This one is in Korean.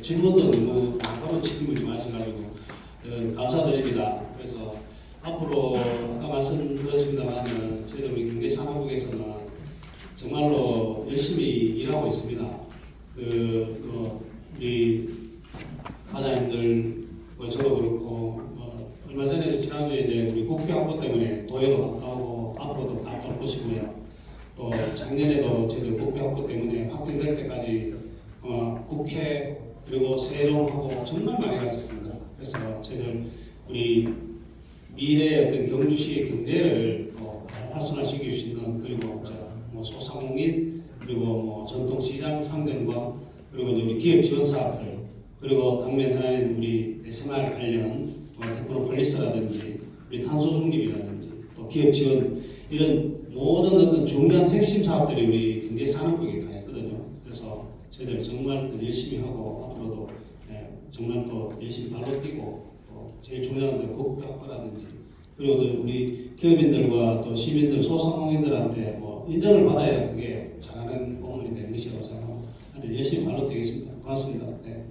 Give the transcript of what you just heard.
그 질문도 너무 바로 질문이 많으셔가지고 어, 감사드립니다. 그래서 앞으로 아까 말씀드렸습니다만 저희들 우리 경제산업국에서는 정말로 열심히 일하고 있습니다. 그, 그 우리 과장님들 뭐 저도 그렇고 뭐 얼마 전에 지난주에 이제 우리 국회 확보 때문에 도에도 가까우고 앞으로도 가까울 것이고요. 또 작년에도 저희들 국회 확보 때문에 확정될 때까지 어, 국회 그리고 세종하고 정말 많이 갔었습니다. 그래서 저희들 우리 미래의 어떤 경주시의 경제를 어, 활성화시킬 수 있는 그리고 저, 뭐 소상공인 그리고 뭐 전통시장 상점과 그리고 우리 기업 지원 사업들 그리고 당면 하나는 우리 SMR 관련 뭐 테크노폴리스라든지 우리 탄소 중립이라든지 또 기업 지원 이런 모든 어떤 중요한 핵심 사업들이 우리 경제 산업국에 가 있거든요. 그래서 저희들 정말 더 열심히 하고 앞으로도 예, 정말 또 열심히 발로 뛰고 또 제일 중요한 건 국회 확보라든지 그리고 또 우리 기업인들과 또 시민들 소상공인들한테 뭐 인정을 받아야 그게 잘하는 공무원이 되는 것이라고 아주 열심히 발로 뛰겠습니다. 고맙습니다. 네.